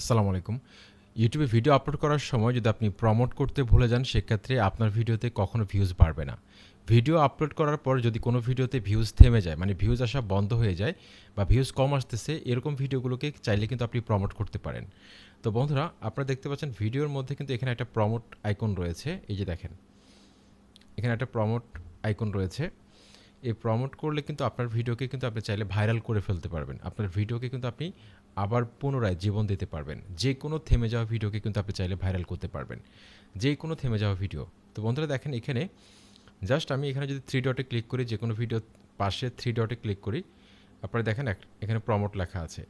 আসসালামু আলাইকুম। ইউটিউবে ভিডিও আপলোড করার সময় যদি আপনি প্রমোট করতে ভুলে যান, সেক্ষেত্রে আপনার ভিডিওতে কখনো ভিউজ বাড়বে না। ভিডিও আপলোড করার পর যদি কোনো ভিডিওতে ভিউজ থেমে যায় মানে ভিউজ আসা বন্ধ হয়ে যায় বা ভিউজ কম আসতেছে, এরকম ভিডিওগুলোকে চাইলে কিন্তু আপনি প্রমোট করতে পারেন। তো বন্ধুরা, আপনারা দেখতে পাচ্ছেন ভিডিওর মধ্যে কিন্তু এখানে একটা প্রমোট আইকন রয়েছে। এই যে দেখেন, এখানে একটা প্রমোট আইকন রয়েছে। এই প্রমোট করলে কিন্তু আপনার ভিডিওকে কিন্তু আপনি চাইলে ভাইরাল করে ফেলতে পারবেন। আপনার ভিডিওকে কিন্তু আপনি আবার পুনরায় জীবন দিতে পারবেন। যে কোনো থেমে যাওয়া ভিডিওকে কিন্তু আপনি চাইলে ভাইরাল করতে পারবেন। যে কোনো থেমে যাওয়া ভিডিও। তো বন্ধুরা দেখেন এখানে জাস্ট আমি এখানে যদি থ্রি ডটে ক্লিক করি যে কোনো ভিডিও পাশে থ্রি ডটে ক্লিক করি, আপনারা দেখেন এখানে প্রমোট লেখা আছে।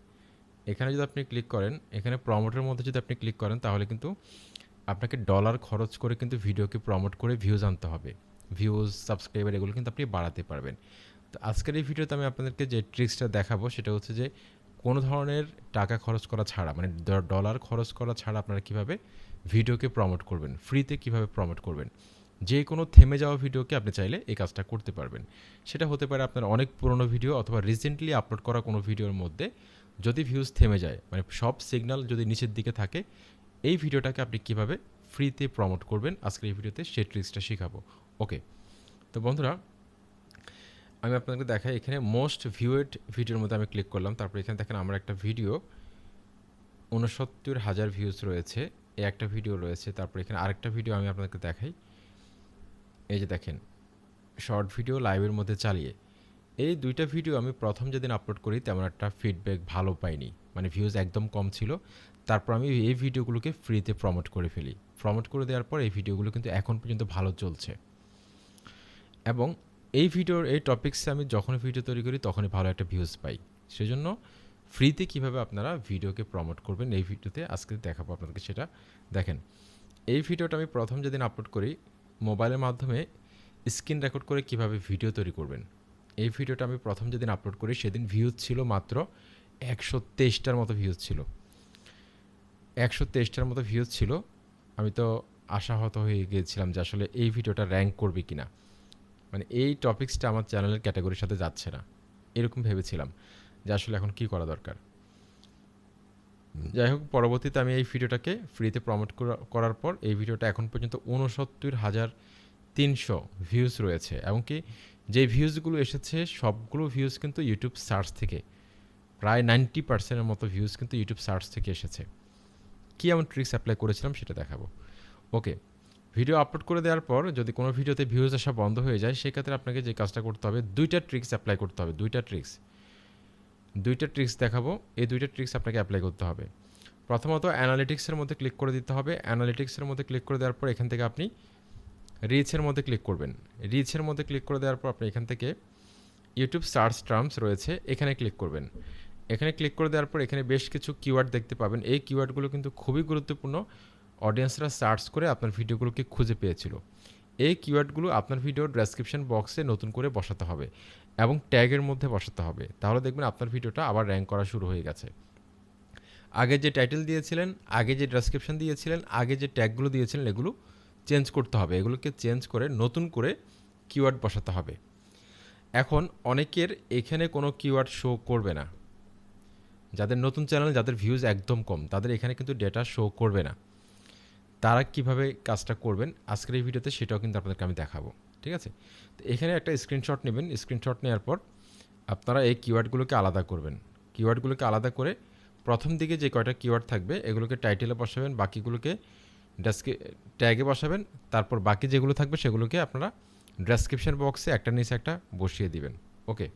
এখানে যদি আপনি ক্লিক করেন, এখানে প্রমোটের মধ্যে যদি আপনি ক্লিক করেন, তাহলে কিন্তু আপনাকে ডলার খরচ করে কিন্তু ভিডিওকে প্রমোট করে ভিউজ আনতে হবে। ভিউজ সাবস্ক্রাইবার এগুলো কিন্তু আপনি বাড়াতে পারবেন। তো আজকের এই ভিডিওতে আমি আপনাদেরকে যে ট্রিক্সটা দেখাবো, সেটা হচ্ছে যে কোনো ধরনের টাকা খরচ করা ছাড়া মানে ডলার খরচ করা ছাড়া আপনারা কীভাবে ভিডিওকে প্রমোট করবেন ফ্রিতে কীভাবে প্রমোট করবেন, যে কোনো থেমে যাওয়া ভিডিওকে আপনি চাইলে এই কাজটা করতে পারবেন। সেটা হতে পারে আপনার অনেক পুরনো ভিডিও অথবা রিসেন্টলি আপলোড করা কোনো ভিডিওর মধ্যে যদি ভিউজ থেমে যায় মানে সব সিগন্যাল যদি নিচের দিকে থাকে, এই ভিডিওটাকে আপনি কীভাবে ফ্রিতে প্রমোট করবেন, আজকের এই ভিডিওতে সেই ট্রিক্সটা শেখাবো। ওকে তো বন্ধুরা, আমি আপনাদেরকে দেখাই এখানে মোস্ট ভিউয়েড ভিডিওর মধ্যে আমি ক্লিক করলাম। তারপর এখানে দেখেন আমার একটা ভিডিও উনসত্তর হাজার ভিউজ রয়েছে। এই একটা ভিডিও রয়েছে। তারপর এখানে আরেকটা ভিডিও আমি আপনাদেরকে দেখাই। এই যে দেখেন শর্ট ভিডিও লাইভের মধ্যে চালিয়ে। এই দুইটা ভিডিও আমি প্রথম যেদিন আপলোড করি, তেমন একটা ফিডব্যাক ভালো পাইনি। মানে ভিউজ একদম কম ছিল। তারপর আমি এই ভিডিওগুলোকে ফ্রিতে প্রমোট করে ফেলি। প্রমোট করে দেওয়ার পর এই ভিডিওগুলো কিন্তু এখন পর্যন্ত ভালো চলছে। এবং এই ভিডিওর, এই টপিক্সে আমি যখন ভিডিও তৈরি করি, তখনই ভালো একটা ভিউজ পাই। সেজন্য ফ্রিতে কীভাবে আপনারা ভিডিওকে প্রমোট করবেন, এই ভিডিওতে আজকে দেখাবো আপনাদেরকে সেটা। দেখেন, এই ভিডিওটা আমি প্রথম যেদিন আপলোড করি মোবাইলের মাধ্যমে স্ক্রিন রেকর্ড করে কীভাবে ভিডিও তৈরি করবেন। এই ভিডিওটা আমি প্রথম যেদিন আপলোড করি, সেদিন ভিউজ ছিল মাত্র একশো তেইশটার মতো ভিউজ ছিল। একশো তেইশটার মতো ভিউজ ছিল। আমি তো আশাহত হয়ে গিয়েছিলাম যে আসলে এই ভিডিওটা র্যাঙ্ক করবে কিনা। মানে এই টপিক্সটা আমার চ্যানেলের ক্যাটাগরির সাথে যাচ্ছে না। এরকম ভেবেছিলাম যে আসলে এখন কি করা দরকার। যাই হোক, পরবর্তীতে আমি এই ভিডিওটাকে ফ্রিতে প্রমোট করার পর এই ভিডিওটা এখন পর্যন্ত উনসত্তর হাজার তিনশো ভিউজ রয়েছে এমনকি যে ভিউজগুলো এসেছে, সবগুলো ভিউজ কিন্তু ইউটিউব সার্চ থেকে, প্রায় নাইনটি পার্সেন্টের মতো ভিউজ কিন্তু ইউটিউব সার্চ থেকে এসেছে। কী এমন ট্রিক্স অ্যাপ্লাই করেছিলাম সেটা দেখাবো। ওকে ভিডিও আপলোড করে দেওয়ার পর যদি কোনো ভিডিওতে ভিউজ আসা বন্ধ হয়ে যায়, সেক্ষেত্রে আপনাকে যে কাজটা করতে হবে, দুইটা ট্রিক্স অ্যাপ্লাই করতে হবে, দুইটা ট্রিক্স দুইটা ট্রিক্স দেখাবো, এই দুইটা ট্রিক্স আপনাকে অ্যাপ্লাই করতে হবে। প্রথমত অ্যানালিটিক্সের মধ্যে ক্লিক করে দিতে হবে। অ্যানালিটিক্সের মধ্যে ক্লিক করে দেওয়ার পর এখান থেকে আপনি রিচের মধ্যে ক্লিক করবেন। রিচের মধ্যে ক্লিক করে দেওয়ার পর আপনি এখান থেকে ইউটিউব সার্চ টার্মস রয়েছে, এখানে ক্লিক করবেন। এখানে ক্লিক করে দেওয়ার পর এখানে বেশ কিছু কিওয়ার্ড দেখতে পাবেন। এই কিওয়ার্ডগুলো কিন্তু খুবই গুরুত্বপূর্ণ। অডিয়েন্সরা সার্চ করে আপনার ভিডিওগুলোকে খুঁজে পেয়েছিল। এই কিওয়ার্ডগুলো আপনার ভিডিওর ডেসক্রিপশন বক্সে নতুন করে বসাতে হবে এবং ট্যাগের মধ্যে বসাতে হবে। তাহলে দেখবেন আপনার ভিডিওটা আবার র্যাঙ্ক করা শুরু হয়ে গেছে। আগে যে টাইটেল দিয়েছিলেন, আগে যে ডেসক্রিপশন দিয়েছিলেন, আগে যে ট্যাগগুলো দিয়েছিলেন, এগুলো চেঞ্জ করতে হবে। এগুলোকে চেঞ্জ করে নতুন করে কিওয়ার্ড বসাতে হবে। এখন অনেকের এখানে কোনো কিওয়ার্ড শো করবে না। যাদের নতুন চ্যানেল যাদের ভিউজ একদম কম, তাদের এখানে কিন্তু ডেটা শো করবে না। তারা কীভাবে কাজটা করবেন আজকের এই ভিডিওতে সেটাও কিন্তু আপনাদেরকে আমি দেখাবো, ঠিক আছে? তো এখানে একটা স্ক্রিনশট নেবেন স্ক্রিনশট নেওয়ার পর আপনারা এই কিওয়ার্ডগুলোকে আলাদা করবেন। কিওয়ার্ডগুলোকে আলাদা করে প্রথম দিকে যে কয়টা কিওয়ার্ড থাকবে, এগুলোকে টাইটেলে বসাবেন, বাকিগুলোকে ডেসক্রি ট্যাগে বসাবেন, তারপর বাকি যেগুলো থাকবে সেগুলোকে আপনারা ডেসক্রিপশন বক্সে একটা নিচে একটা বসিয়ে দিবেন ওকে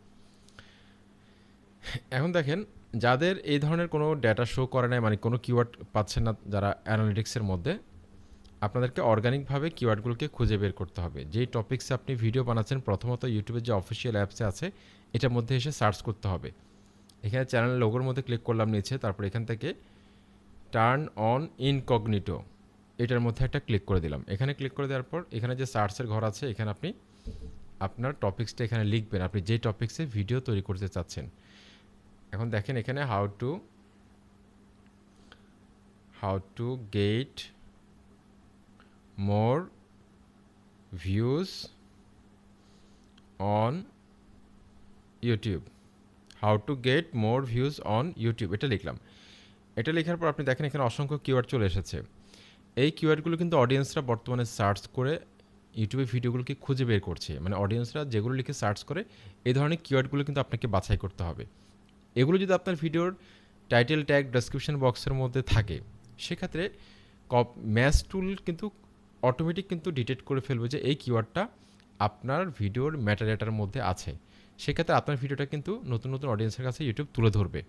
এখন দেখেন, যাদের এই ধরনের কোনো ডেটা শো করে নাই মানে কোনো কিওয়ার্ড পাচ্ছেন না যারা অ্যানালিটিক্সের মধ্যে আপনাদেরকে অর্গানিকভাবে কিওয়ার্ডগুলোকে খুঁজে বের করতে হবে। যেই টপিক্সে আপনি ভিডিও বানাচ্ছেন, প্রথমত ইউটিউবের যে অফিসিয়াল অ্যাপসে আছে, এটার মধ্যে এসে সার্চ করতে হবে। এখানে চ্যানেল লোগোর মধ্যে ক্লিক করলাম নিচে, তারপর এখান থেকে টার্ন অন ইনকগনিটো এটার মধ্যে একটা ক্লিক করে দিলাম। এখানে ক্লিক করে দেওয়ার পর, এখানে যে সার্চের ঘর আছে, এখানে আপনি আপনার টপিক্সটা এখানে লিখবেন। আপনি যে টপিক্সে ভিডিও তৈরি করতে চাচ্ছেন। এখন দেখেন এখানে how to how to get more views on YouTube how to get more views on YouTube এটা লিখলাম। এটা লেখার পর আপনি দেখেন এখানে অসংখ্য কিওয়ার্ড চলে এসেছে। এই কিওয়ার্ডগুলো কিন্তু অডিয়েন্সরা বর্তমানে সার্চ করে ইউটিউবে ভিডিওগুলোকে খুঁজে বের করছে। মানে অডিয়েন্সরা যেগুলো লিখে সার্চ করে এই ধরনের কিওয়ার্ডগুলো কিন্তু আপনাকে বাছাই করতে হবে। এগুলো যদি আপনার ভিডিওর টাইটেল ট্যাগ ডেসক্রিপশন বক্সের মধ্যে থাকে, সেক্ষেত্রে ম্যাচ টুল কিন্তু অটোমেটিক কিন্তু ডিটেক্ট করে ফেলবে যে এই কিওয়ার্ডটা আপনার ভিডিওর ম্যাটারিয়াটার মধ্যে আছে। সেক্ষেত্রে আপনার ভিডিওটা কিন্তু নতুন নতুন অডিয়েন্সের কাছে ইউটিউব তুলে ধরবে।